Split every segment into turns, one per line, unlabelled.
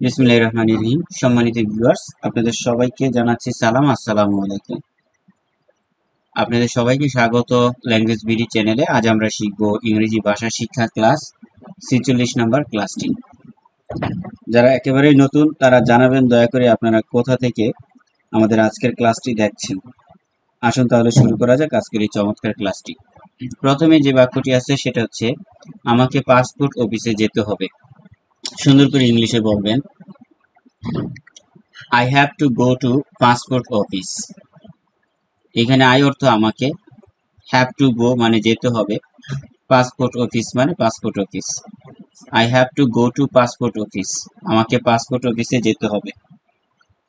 বিসমিল্লাহির রহমানির রহিম। সম্মানিত ভিউয়ার্স আপনাদের সবাইকে জানাচ্ছি সালাম, আসসালামু আলাইকুম। আপনাদের সবাইকে স্বাগত ল্যাঙ্গুয়েজ বিডি চ্যানেলে আজ আমরা শিখব ইংরেজি ভাষা শিক্ষা ক্লাস ছেচল্লিশ নম্বর ক্লাসটি। যারা একেবারেই নতুন, তারা জানাবেন, দয়া করে আপনারা কোথা থেকে আমাদের আজকের ক্লাসটি দেখছেন। আসুন তাহলে শুরু করা যাক আজকের এই চমৎকার ক্লাসটি। প্রথমে যে বাক্যটি আছে, সেটা হচ্ছে, আমাকে পাসপোর্ট অফিসে যেতে হবে। সুন্দর করে ইংলিশে বলবেন I have to go to passport office এখানে আই অর্থ আমাকে হ্যাভ টু গো মানে যেতে হবে পাসপোর্ট অফিস মানে passport office I have to go to passport office আমাকে পাসপোর্ট অফিসে যেতে হবে।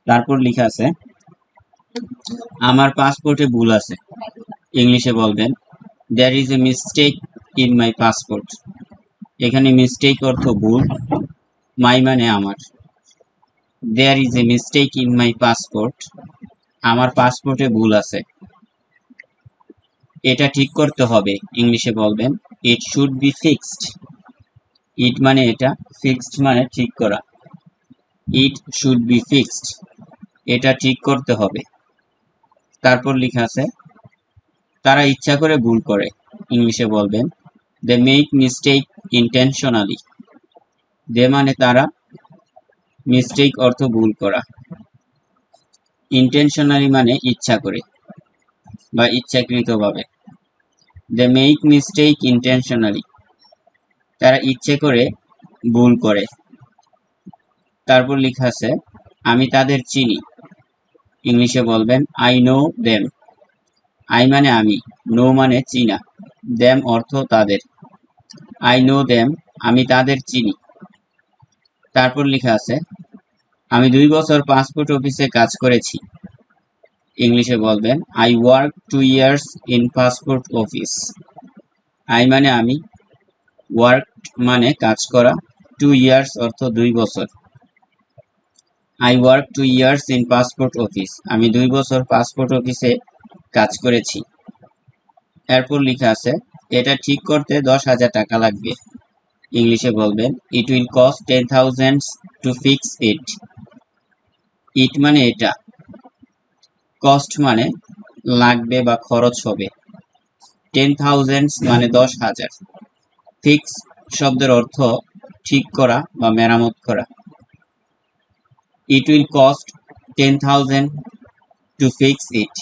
তারপর লেখা আছে, আমার পাসপোর্টে ভুল আছে। ইংলিশে বলবেন there is a mistake in my passport এখানে মিস্টেক অর্থ ভুল মাই মানে আমার। There is a mistake in my passport আমার পাসপোর্টে ভুল আছে। এটা ঠিক করতে হবে, ইংলিশে বলবেন। It should be fixed it মানে এটা ফিক্সড মানে ঠিক করা। ইট শুড বি ফিক্সড এটা ঠিক করতে হবে। তারপর লেখা আছে, তারা ইচ্ছা করে ভুল করে, ইংলিশে বলবেন। They make mistake intentionally they মানে তারা মিস্টেক অর্থ ভুল করা। ইন্টেনশনালি মানে ইচ্ছা করে বা ইচ্ছাকৃতভাবে। দে মেক মিস্টেক ইন্টেনশনালি তারা ইচ্ছে করে ভুল করে। তারপর লেখা আছে, আমি তাদের চিনি। ইংলিশে বলবেন আই নো দেম আই মানে আমি নো মানে চিনা। দেম অর্থ তাদের। আই নো দেম আমি তাদের চিনি। তারপর লেখা আছে, আমি দুই বছর পাসপোর্ট অফিসে কাজ করেছি। ইংলিশে বলবেন I work two years in passport office I মানে আমি ওয়ার্ক মানে কাজ করা টু ইয়ার্স অর্থ দুই বছর। I work two years in passport office আমি দুই বছর পাসপোর্ট অফিসে কাজ করেছি। এরপর লেখা আছে, এটা ঠিক করতে দশ হাজার টাকা লাগবে। ইংলিশে বলবেন it will cost ten thousand to fix it it মানে এটা। কস্ট মানে লাগবে বা খরচ হবে। টেন থাউজেন্ড মানে দশ হাজার। ফিক্স শব্দের অর্থ ঠিক করা বা মেরামত করা। It will cost ten thousand to fix it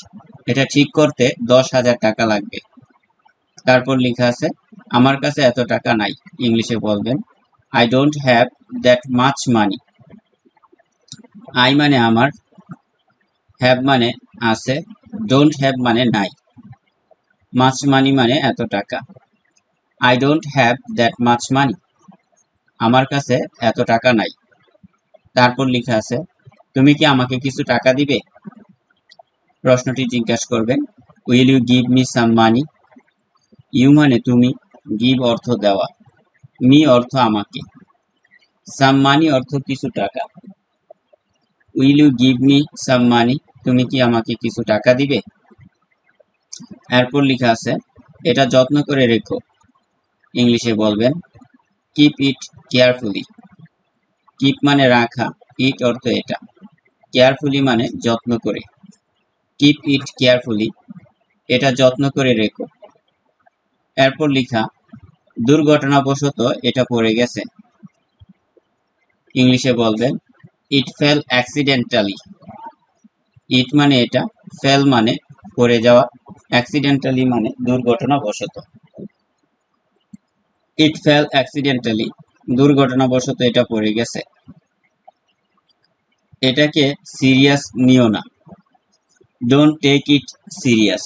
এটা ঠিক করতে দশ হাজার টাকা লাগবে। তারপর লেখা আছে, আমার কাছে এত টাকা নাই। ইংলিশে বলবেন I don't have that much money I মানে আমার হ্যাভ মানে আছে ডোন্ট হ্যাভ মানে নাই। মাছ মানি মানে এত টাকা। I don't have that much money আমার কাছে এত টাকা নাই। তারপর লেখা আছে, তুমি কি আমাকে কিছু টাকা দিবে? প্রশ্নটি জিজ্ঞাসা করবেন will you give me some money you মানে তুমি গিভ অর্থ দেওয়া, মি অর্থ আমাকে সাম মানি অর্থ কিছু টাকা। Will you give me some money তুমি কি আমাকে কিছু টাকা দিবে? এরপর লেখা আছে, এটা যত্ন করে রেখো। ইংলিশে বলবেন কিপ ইট কেয়ারফুলি কিপ মানে রাখা ইট অর্থ এটা। কেয়ারফুলি মানে যত্ন করে। কিপ ইট কেয়ারফুলি এটা যত্ন করে রেখো। এরপর লেখা, দুর্ঘটনাবশত এটা পড়ে গেছে। ইংলিশে বলবেন ইট ফেল অ্যাক্সিডেন্টালি ইট মানে এটা ফেল মানে পড়ে যাওয়া অ্যাক্সিডেন্টালি মানে দুর্ঘটনাবশত। ইট ফেল অ্যাক্সিডেন্টালি দুর্ঘটনাবশত এটা পড়ে গেছে। এটাকে সিরিয়াস নিও না। Don't take it serious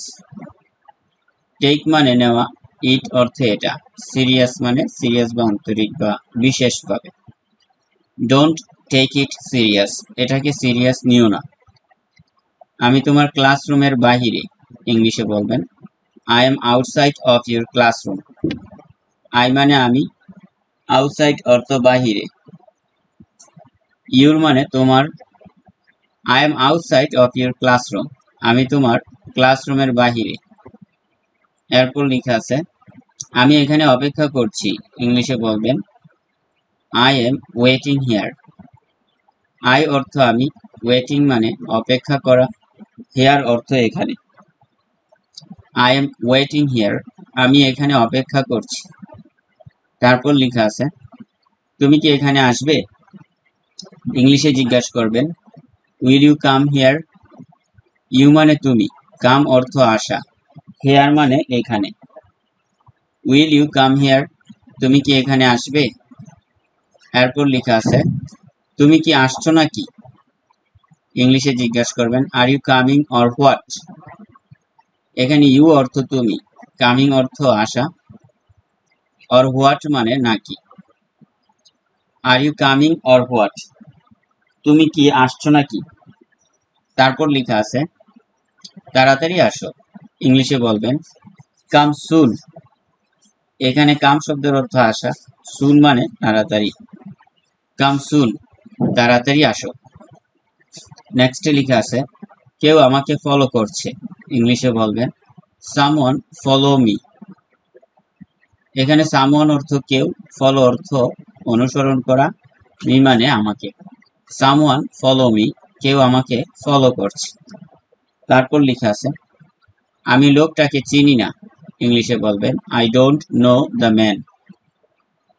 take মানে নেওয়া ইট অর্থে এটা। সিরিয়াস মানে সিরিয়াস বা আন্তরিক বা বিশেষভাবে। ডোন্ট টেক ইট সিরিয়াস এটাকে সিরিয়াস নিও না। আমি তোমার ক্লাসরুমের বাহিরে, ইংলিশে বলবেন I am outside of your classroom I মানে আমি আউটসাইড অর্থ বাহিরে। ইউর মানে তোমার I am outside of your classroom আমি তোমার ক্লাসরুমের বাহিরে। এরপর লেখা আছে আমি এখানে অপেক্ষা করছি। ইংলিশে বলবেন I am waiting here I অর্থ আমি ওয়েটিং মানে অপেক্ষা করা হেয়ার অর্থ এখানে। আই এম ওয়েটিং হিয়ার আমি এখানে অপেক্ষা করছি। তারপর লেখা আছে, তুমি কি এখানে আসবে? ইংলিশে জিজ্ঞাসা করবেন will you come here you মানে তুমি। কাম অর্থ আসা। হেয়ার মানে এখানে। উইল ইউ কাম হিয়ার তুমি কি এখানে আসবে? এরপর লেখা আছে, তুমি কি আসছো নাকি? ইংলিশে জিজ্ঞাসা করবেন are you coming or what এখানে ইউ অর্থ তুমি কামিং অর্থ আসা অর হোয়াট মানে নাকি are you coming or what তুমি কি আসছো নাকি? তারপর লেখা আছে, তাড়াতাড়ি আসো ইংলিশে বলবেন কাম সুন এখানে কাম শব্দের অর্থ আসা সুন মানে তাড়াতাড়ি। কাম সুন তাড়াতাড়ি আসো। নেক্সটে লেখা আছে, কেউ আমাকে ফলো করছে। ইংলিশে বলবেন সামওয়ান ফলো মি এখানে সামওয়ান অর্থ কেউ ফলো অর্থ অনুসরণ করা মি মানে আমাকে। সামওয়ান ফলো মি কেউ আমাকে ফলো করছে। তারপর লেখা আছে, আমি লোকটাকে চিনি না। ইংলিশে বলবেন I don't know the man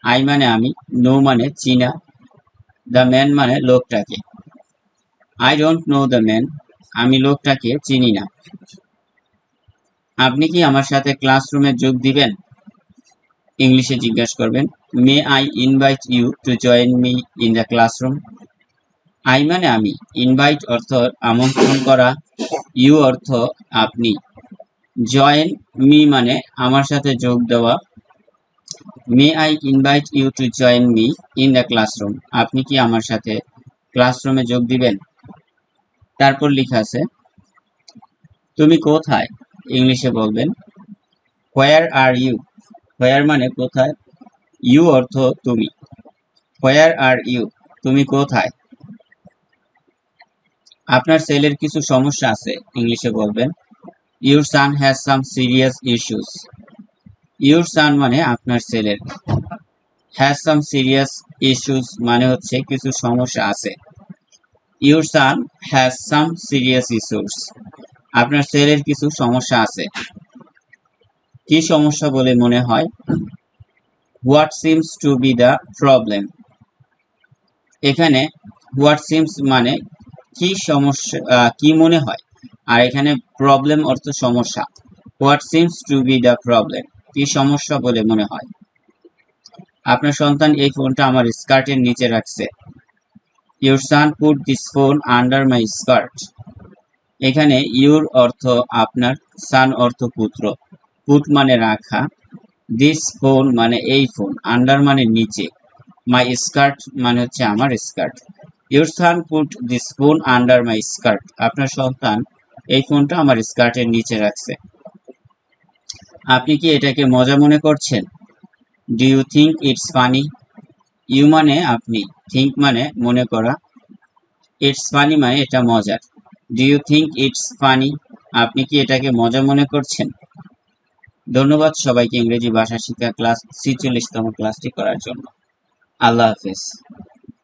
I মানে আমি নো মানে চিনা দ্য ম্যান মানে লোকটাকে। I don't know the man আমি লোকটাকে চিনি না। আপনি কি আমার সাথে ক্লাসরুমে যোগ দিবেন? ইংলিশে জিজ্ঞাসা করবেন may I invite you to join me in the classroom I মানে আমি ইনভাইট অর্থ আমন্ত্রণ করা ইউ অর্থ আপনি। জয়েন মি মানে আমার সাথে যোগ দেওয়া। May I invite you to join me in the classroom. আপনি কি আমার সাথে ক্লাসরুমে যোগ দিবেন? তারপর লেখা আছে, তুমি কোথায়? ইংলিশে বলবেন হোয়ার আর ইউ হোয়ার মানে কোথায়? ইউ অর্থ তুমি। হোয়ার আর ইউ তুমি কোথায়? আপনার ছেলের কিছু সমস্যা আছে, ইংলিশে বলবেন your son has some serious issues. Your son মানে আপনার ছেলের। হ্যাজ সাম সিরিয়াস ইস্যুস মানে হচ্ছে কিছু সমস্যা আছে। Your son has some serious issues. আপনার ছেলের কিছু সমস্যা আছে। কি সমস্যা বলে মনে হয়? What seems to be the problem? এখানে হোয়াট সিমস মানে কি সমস্যা কি মনে হয়? আর এখানে প্রবলেম অর্থ সমস্যা? What seems to be the problem কি সমস্যা বলে মনে হয়? আপনার সন্তান এই ফোনটা আমার স্কার্টের নিচে রাখছে। Your son put this phone under my skirt এখানে ইউর অর্থ আপনার সান অর্থ পুত্র। পুট মানে রাখা। দিস ফোন মানে এই ফোন আন্ডার মানে নিচে। মাই স্কার্ট মানে হচ্ছে আমার skirt your son put this phone under my skirt আপনার সন্তান এই ফোনটা আমার স্কার্টের নিচে রাখছে। আপনি কি এটাকে মজা মনে করছেন? Do you think it's funny you মানে আপনি থিঙ্ক মানে মনে করা। ইটস ফানি মানে এটা মজার। Do you think it's funny আপনি কি এটাকে মজা মনে করছেন? ধন্যবাদ সবাইকে ইংরেজি ভাষা শিক্ষা ক্লাস ছিচল্লিশতম ক্লাসটি করার জন্য। আল্লাহ হাফেজ।